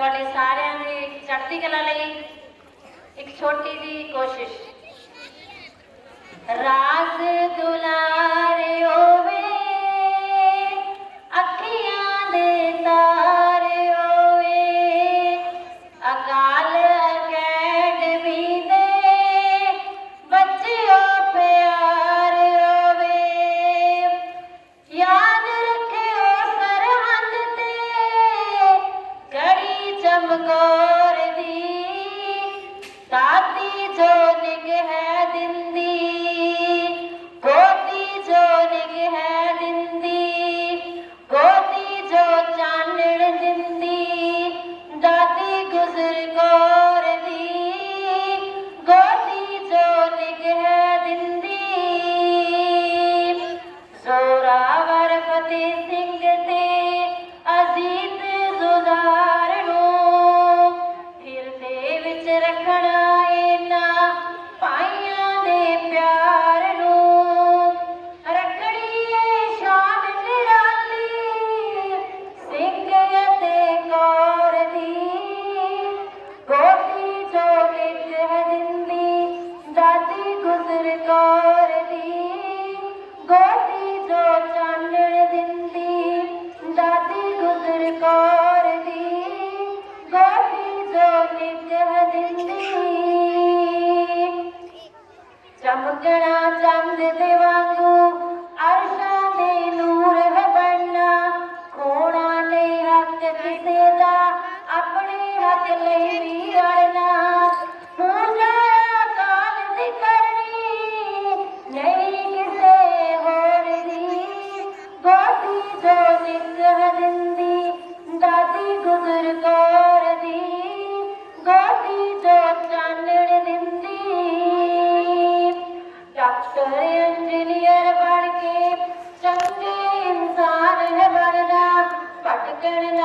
ਤੁਹਾਡੇ ਸਾਰਿਆਂ ਦੀ ਚੜ੍ਹਦੀ ਕਲਾ ਲਈ ਇੱਕ ਛੋਟੀ ਜੀ ਕੋਸ਼ਿਸ਼। ਰਾਜ ਦੁਲਾਰੇ சொல்லுங்க ਦੇ ਵਾਂਗੂ ਅਰਸ਼ਾਂ ਦੇ ਨੂਰ ਹੈ ਬਣਨਾ। ਖੋਣਾ ਨਹੀਂ ਹੱਕ ਕਿਸੇ ਦਾ, ਆਪਣੇ ਹੱਕ ਲਈ ਵੀ ਲੜਨਾ ਪੂਜਾ ਕਾਲ ਦੀ ਕਰਨੀ, ਨਹੀਂ ਕਿਸੇ ਹੋਰ ਦੀ। ਗੋਦੀ ਜੋ ਨਿਗਹ ਦਿੰਦੀ, ਦਾਦੀ ਗੁਜ਼ਰ ਕੌਰ ਦੀ। ਗੋਦੀ ਜੋ ਚਾਨਣ ਦਿੰਦੀ। ਡਾਕਟਰ ಮಕ್ಕಳನ್ನ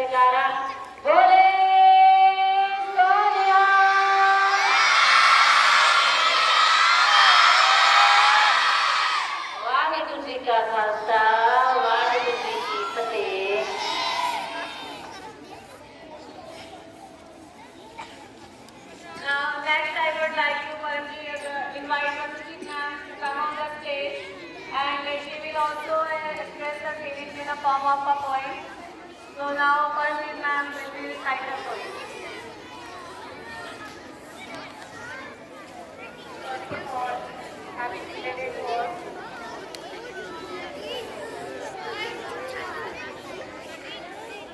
Uh, next I would like to uh, to come on the stage. And she will also uh, express feelings in form of a poem. Lonavala Parveen नाम मंदिर साईडला पडतो Having related